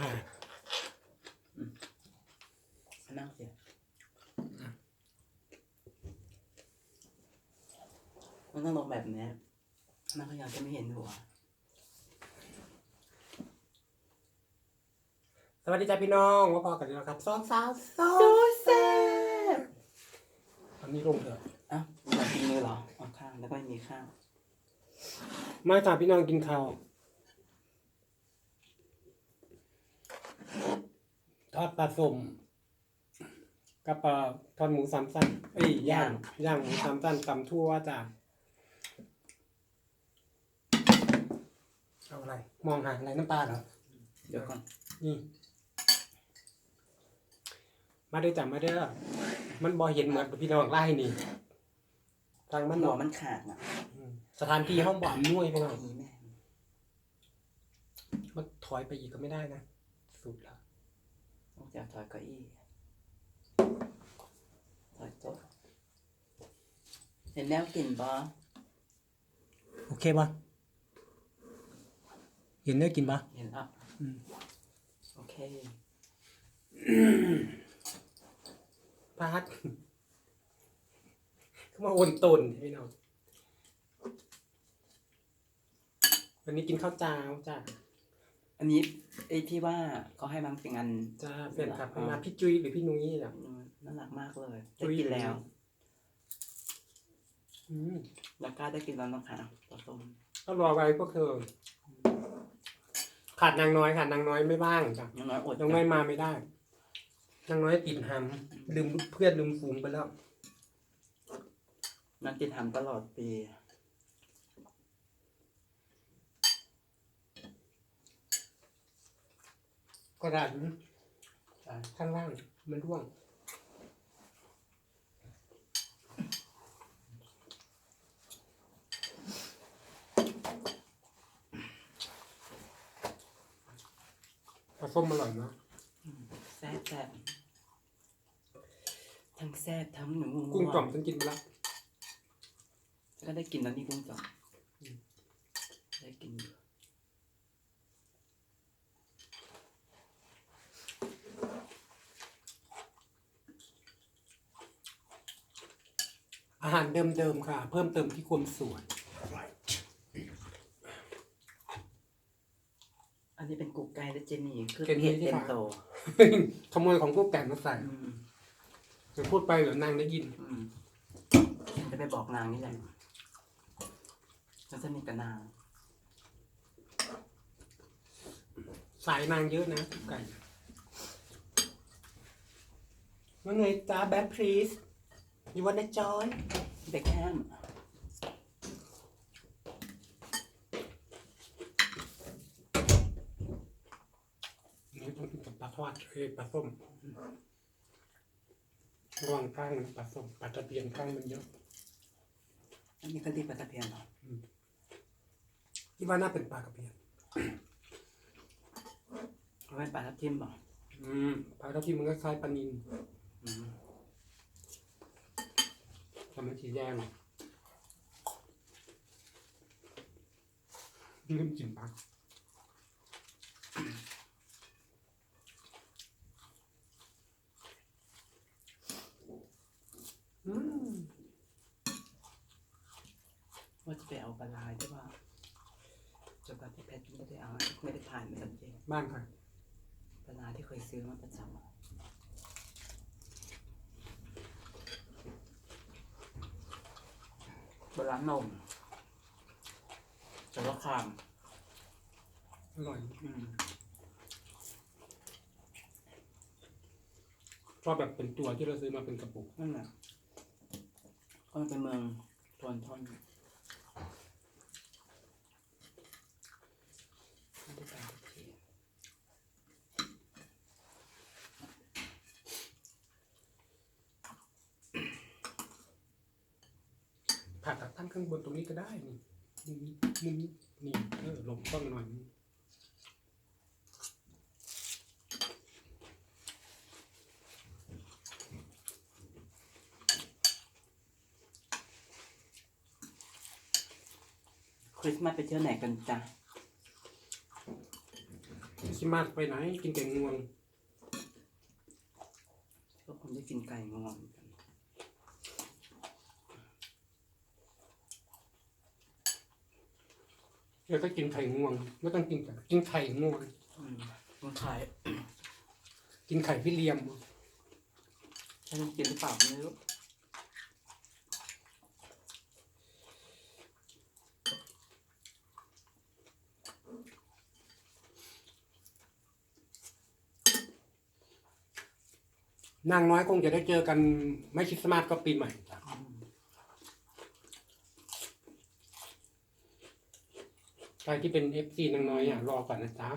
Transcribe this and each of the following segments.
ค่ะนั่งสิมันต้องลงแบบเนี้ยนั่งก็ยังจะไม่เห็นหัว สวัสดีจ้าพี่น้องว่าพอกันแล้วครับซองสาวซอดูงแซ่บตอนนี้ลงเถอะอะอยากกินมือเหรอเอาข้างแล้วก็ไม่มีข้าง มาจ้าพี่น้องกินข้าว อดปลาส้มกับปลาทอดหมูสามสั้นเอ้ยย่างย่างหมูสามสั้นตำทั่วจ้าเอาอะไร มองหาอะไรน้ำปลาเหรอเดี๋ยวก่อนนี่ มาเด้อจ้ะมาเด้อมันบอเห็นเหมือนพี่น้องไล่นี่ ทางมันหับวอกมันขาดอะสถานที่ห้องบ่อนนุ่ยพี่น้องมีแม่มันถอยไปอีกก็ไม่ได้นะ สุดแล้ว ต้องจับถอยเก้าอี้ถอยโต๊ะเห็นแนวกลิ่นปะโอเคปะเห็นได้กินปะเห็นอะอืมโอเคพาดเข้ามาโอนตนพี่น้องวันนี้กินข้าวเจ้าจ้า อันนี้ไอ้ที่ว่าเขาให้บางสิ่งอันจ้าเพื่อนครับมาพี่จุ้ยหรือพี่นุ้ยน่ะอืมน่ารักมากเลยจุ๊ได้ยกินแล้วอืมแล้วก็ได้กินแล้วนะคะปลาส้มก็รอไว้พวกเธอ ขาดนางน้อยขาดนางน้อยไม่บ้างจ้ะยังน้อยอดนางน้อยมาไม่ได้นางน้อยติดหำลืมเพื่อนลืมฝูงไปแล้ว มันกินทำตลอดปี กระดาษข้างล่างมันร่วงปลาส้มอร่อยเนาะแซ่บแซ่บทั้งแซ่บทั้งหนูกุ้งจ่อมฉันกินไปแล้วก็ได้กินแล้วนี่กุ้งจ่อมได้กินอยู่ อาหารเดิมๆค่ะ เพิ่มเติมที่ความสวย อันนี้เป็นกุ๊กไก่และเจนี่คือเจนี่เห็ดที่เต็มฝาโตขโมยของพวกแก่มาใส่อืมเดี๋ยวพูดไปเดี๋ยวนางได้ยิน อืมจะไปบอกนางนี่แหละแล้วจะมีกับนางสายนางเยอะนะไก่ว่าไงจ้าแบทพรีส ยูวันจอยเบคแฮมนี่ต้องกินกับปลาทอดเอ้ยปลาส้มระวังข้างนะปลาส้มปลาตะเพียนข้างมันเยอะ อันนี้ก็ดีปลาตะเพียนเหรอที่ว่าน่าเป็นปลากระเพียนเอาเป็นปลาทับทิมเหรออืมปลาตะเพียนมันก็คล้ายปลานินอืม แต่มันสีแดงลืมกินปลาอืม ว่าจะไปเอาปลาลายด้วยว่าจะปลาที่เพชรไม่ได้เอาไม่ได้ถ่ายไม่สังเกต บ้านค่ะ ปลาลายที่เคยซื้อมาประจำอะปลาร้า นนมแต่ว่าคามอร่อยอืมชอบแบบเป็นตัวที่เราซื้อมาเป็นกระปุก นั่นแหละก็มันเป็นเมืองทวนทอนไม่ได้ไปทุกที ผ่าตัดตั้ง ข้างบนตรงนี้ก็ได้นี่นี่นี่นี่เออลงต้องหน่อยนึงคริสต์มาสไปเที่ยวไหนกันจ๊ะคริสริสต์มาสไปไหน กินแต่งวงก็คงได้กินไก่งอน กันเดี๋ยวก็กินไข่งวงไม่ต้องกินแต่กินไข่งวง อืมมันขายกินไข่พี่เลียมฉันกินหรือเปล่าไม่รู้นางน้อยคงจะได้เจอกันไม่คริสต์มาสก็ปีใหม่จ้ะอืม ใค รที่เป็นเอฟซีนางน้อยอะรอก่อนนะจ๊ะ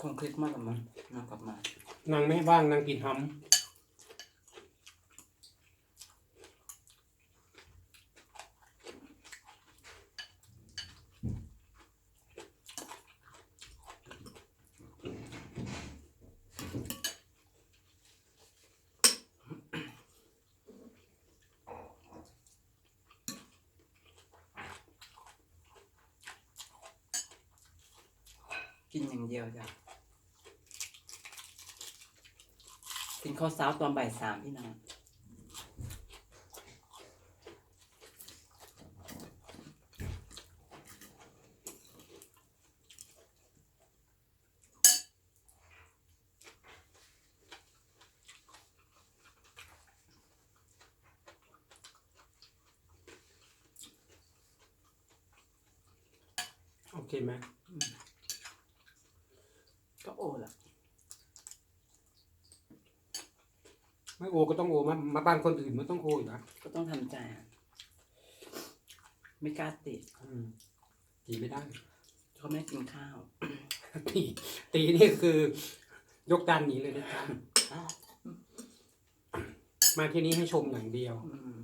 คงคริสต์มาสกับมันนางกลับมา นางไม่ว่างนางกินฮัม กินอย่างเดียวจ้ะกินข้าวเช้าตอนบ่ายสามพี่นางโอเคไหม ก็โอ้ละ ไม่ โอก็ต้องโอมามาบ้านคนอื่นมันต้องโออยู่นะก็ต้องทำใจอะไม่กล้าติดอืมตีไม่ได้ เขาไม่ให้กินข้าว ตีตีนี่คือยกจานหนีเลยนะจ๊ะมาที่นี้ให้ชมอย่างเดียว อืม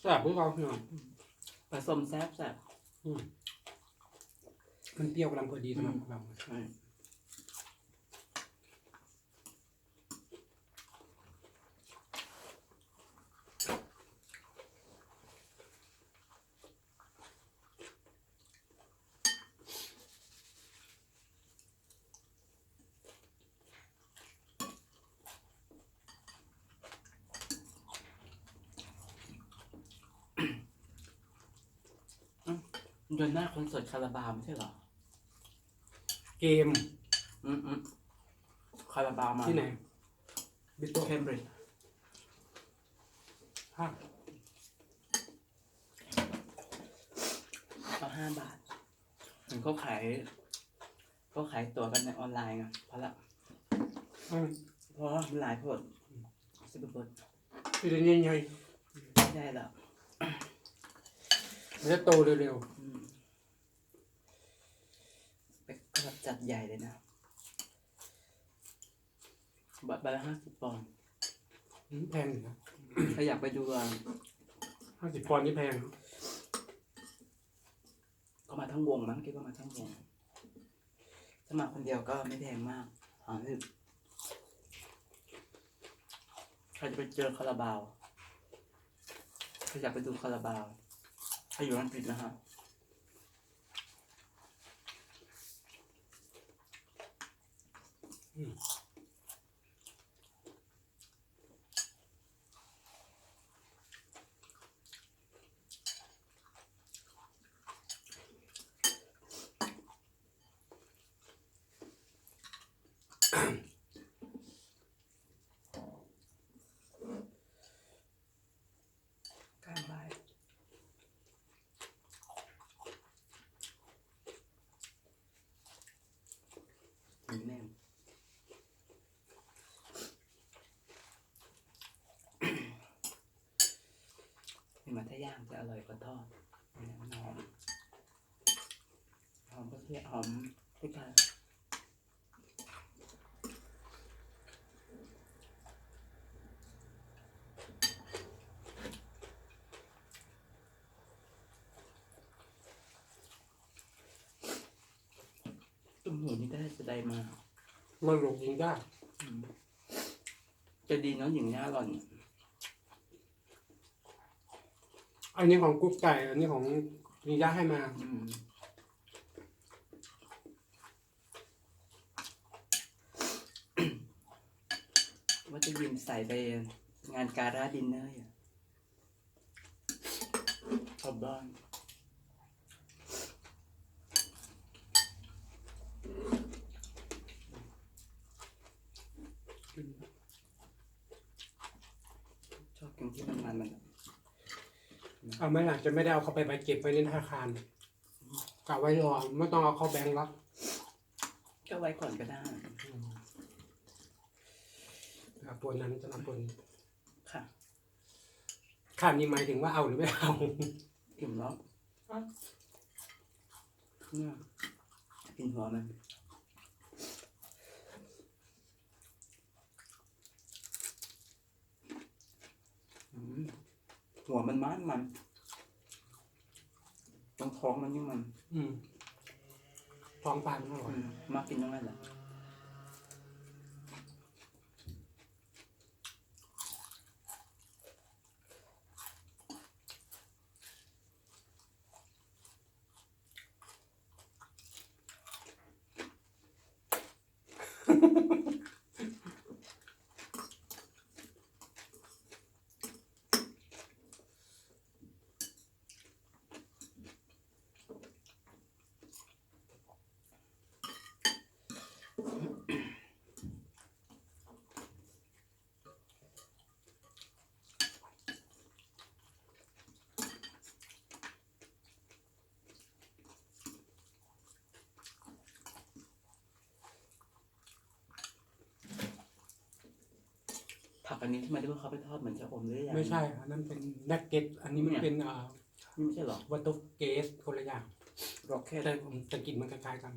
แซ่บพวกเราเนาะผสมแซ่บแซ่บอืม มันเปรี้ยวกำลังพอดีสำหรับเราใช่เดือนหน้าคอนเสิร์ตคาราบาวไม่ใช่เหรอ เกมอืมอืมคาราบาวมาที่ไหนบิ๊กโตเคมบริดจ์ภาคเอาห้าบาทเหมือนเขาขายเขาขายตั๋วกันในออนไลน์ไงเพราะละอืมเพราะว่ามันหลายผลสิบเปอร์ที่เรียนยังไงไม่ได้แล้วมันจะโตเร็วอืม ไปก็แบบจัดใหญ่เลยนะบัตรใบละห้าสิบปอนด์ๆอืมแพงอยู่นะถ้าอยากไปดูอะห้าสิบปอนด์นี่แพงก็มาทั้งวงมั้งคิดว่ามาทั้งวงถ้ามาคนเดียวก็ไม่แพงมากหาสิบใครจะไปเจอคาราบาวใครอยากไปดูคาราบาวใครอยู่อังกฤษนะฮะ กลางบ่ายถึงแน่ เห็นไหมา ถ้าย่างจะอร่อยกว่าทอดเนี่ยมันหอมหอมก็คือหอมพริกไทยตุ้มหูนี่ได้จะได้มามันหลงยิงได้อืมจะดีเนาะหญิงย่าหล่อนอั นนี้ของกุ๊กไก่ อันนี้ของนี่ย่าให้มา อืมว่าจะยืมใส่ไปงานการาดินเนอร์อยู่ชอบบ้าน ชอบกินที่มันมันมัน เอาไหม่ล่ะจะไม่ได้เอาเขาไปไปเก็บไว้ในธนาคารกะไว้รอไม่ต้องเอาเข้าแบงก์แล้วก็ไว้ก่อนก็ได้เอาตัวนั้นจะเอาตัวนี้ค่ะขาดนี่หมายถึงว่าเอาหรือไม่เอาอิ่มแล้วเนี่ยกินหัวมันอืมหัวมันมันมัน ตรงท้องมันยิ่งมัน อืมท้องปลามันอร่อยอืมมากินตรงนั้นแหละ ผักอันนี้ที่มันที่ว่าเขาไปทอดเหมือนชะอมหรือยังไม่ใช่อันนั้นเป็นแนกเก็ตอันนี้มันเป็นอ่านี่ไม่ใช่เหรอวัตถุเกสคนละอย่างร็อกเก็ตแต่ผมจะกินมันคล้ายๆกัน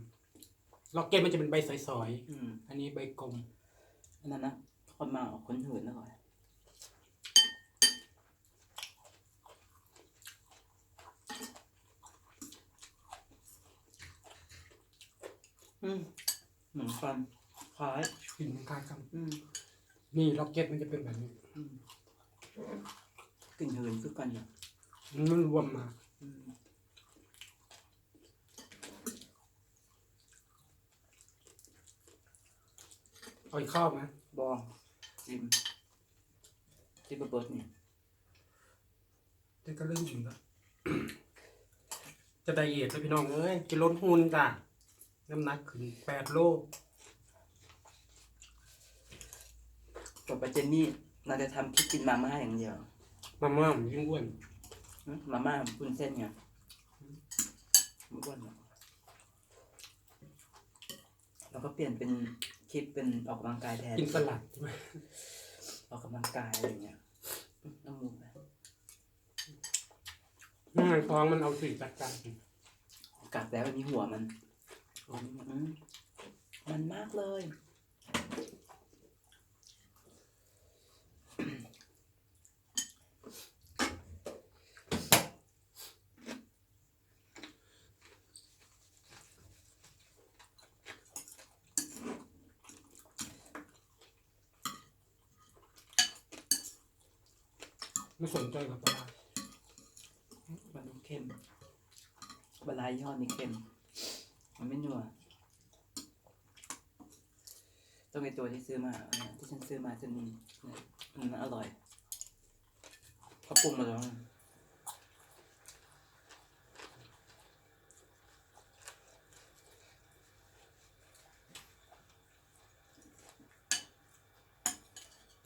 ล็อกเก็ตมันจะเป็นใบสอยอืมๆอันนี้ใบกลมอันนั้นนะทอดมาออกคนหืนอร่อยอืมเหมือนกันคล้ายกลินมันคล้ายกันอืม นี่ล็อกเก็ตมันจะเป็นแบบนี้อืมกลิ่นหืนคือกันอะมันรวมมา อืมเอาอีกข้าวไหมบองจิ้มจิ้มเบิร์ดเนี่ยแต่ก็เริ่มอิ่มแล้ว จะไดเอทเลยพี่น้องเอ้ยจะลดหุ่นจ้ะน้ำหนักขึ้นแปดโล ต่อไปเจนนี่น่าจะทำคลิปกินมาม่าอย่างเดียว มาม่าผมยิ่งอ้วนหึมาม่าปุ้นเส้นไงไม่อ้วนหรอกแล้วก็เปลี่ยนเป็นคลิปเป็นออกกำลังกายแทนกินสลัดใช่ไหมออกกำลังกายอะไรอย่างเงี้ยน้ำมูกนะนั่งในท้องมันเอาสีจัดการกัดแล้วอันนี้หัวมันหัวมันอืมมันมากเลย ไม่สนใจกับปลาร้ามันต้องเข้มบลายยอนี่เข้มมันไม่นัวต้องไอตัวที่ซื้อมาที่ฉันซื้อมาจะมีเนี่ยอันอร่อยเขาปรุงมาแล้วนะ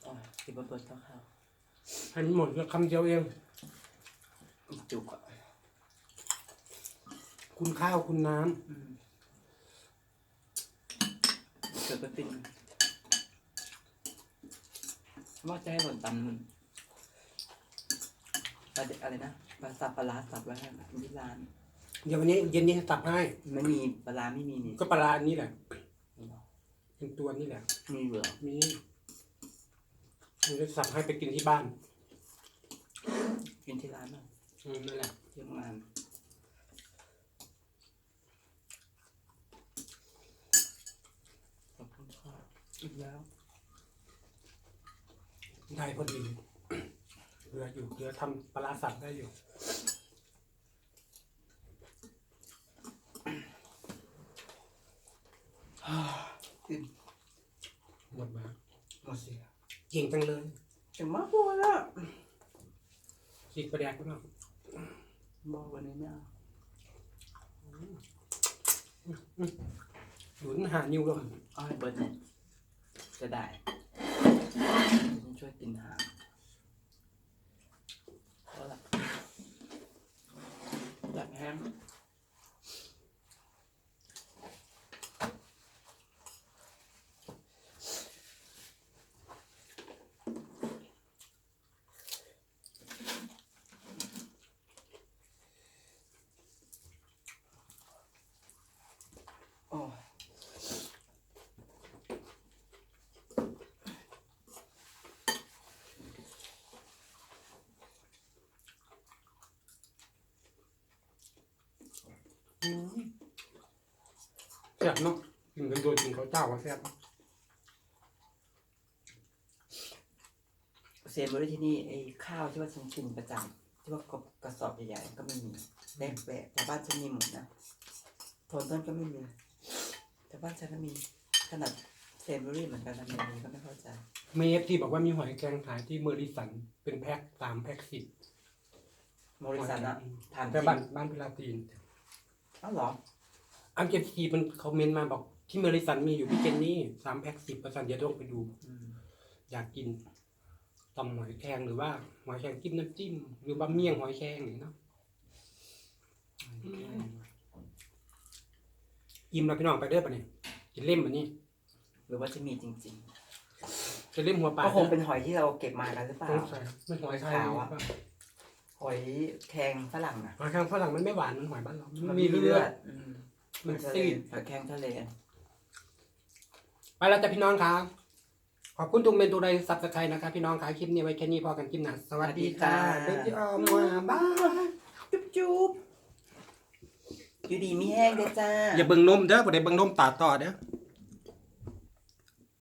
อ๋อกินบะเบิดข้าว ให้มันหมดก็คำเดียวเองๆจุกอะคุณข้าวคุณน้อืมเกิดก็ติงว่าจะให้หล่นตำมันปลาเดอะไรนะปลาสับปลาร้าสับไว้ให้ที่ร้านำเดี๋ยววันนี้เย็นนี้ตักให้ ไม่มีปลาร้าไม่มีนี่ก็ปลาร้าอันนี้แหละเป็นตัวนี้แหละ มีเหรอมีมันจะสั่งให้ไปกินที่บ้าน กินที่ร้านมั้งอืมนั่นแหละเที่ยงงานขอบคุณค่ะอีกแล้วได้พอดีเหลืออยู่เหลือทำปลาร้าสับได้อยู่ กินหมดมาหมดเสียเก่งจังเลยเก่งมากเลยอะ ฉีกประแดกพี่น้องบอกวันนี้ไม่เอาหนุนหานิ้วลงเอาให้เบิร์ดเนี่ยจะได้ฉันช่วยกินหางเอาละอยากแฮม แซ่บเนาะกินกันโดยกินข้าวเจ้าว่าแซ่บเนาะเซฟบริที่นี่ไอ้ข้าวที่ว่าฉันกินประจำที่ว่ากระกระสอบใหญ่ๆก็ไม่มีแดงแปะแต่บ้านฉันมีหมดนะโทนต้นก็ไม่มีแต่บ้านฉันก็มีขนาดเซฟบริเหมือนกันทำไมมีก็ไม่เข้าใจเมฟที่บอกว่ามีหอยแครงขายที่เมอริสันเป็นแพ็คสามแพ็คสิบบริษัทอะถามจแต่ริงบ้านบ้านพิลาตีนเอ้าเหรออันเก็บทีมันคอมเมนต์มาบอก ที่เมอริสันมีอยู่พี่เจนนี่สามแพ็คสิบประสันเดี๋ยวต้องไปดูอืมอยากกินตำหอยแครงหรือว่าหอยแครงจิ้มน้ำจิ้ม หรือว่าเมี่ยงหอยแครงอย่างนี้เนาะอิ่มแล้วพี่น้องไปเด้อปะเนี่ยกินเล่มอันนี้หรือว่าจะมีจริงจะเล่มหัวปๆลาก็คงเป็นหอยที่เราเก็บมากันหรือเปล่าสงสัยไม่หอยไทยขาวอะหอ ยแครงฝรั่งอะหอยแครงฝรั่งมันไม่หวานมันหอยบ้านเรามัมันมีเลือดอืมมันทะเลซีดหอยแครงทะเลไปแล้วจ้ะพี่น้องครับขอบคุณทุกเมนตัวใดซับสไครต์นะครับพี่น้องครับคลิปนี้ไว้แค่นี้พอกันคลิปหน้าสวัสดีค่ะเด็กที่ออกมาบ้ายจุ๊บจุ๊บอยู่ดีมีแห้งเด้อจ้า อย่าเบิ่งนมเด้อบ่ได้เบิ่งนมตาต่อเด้อ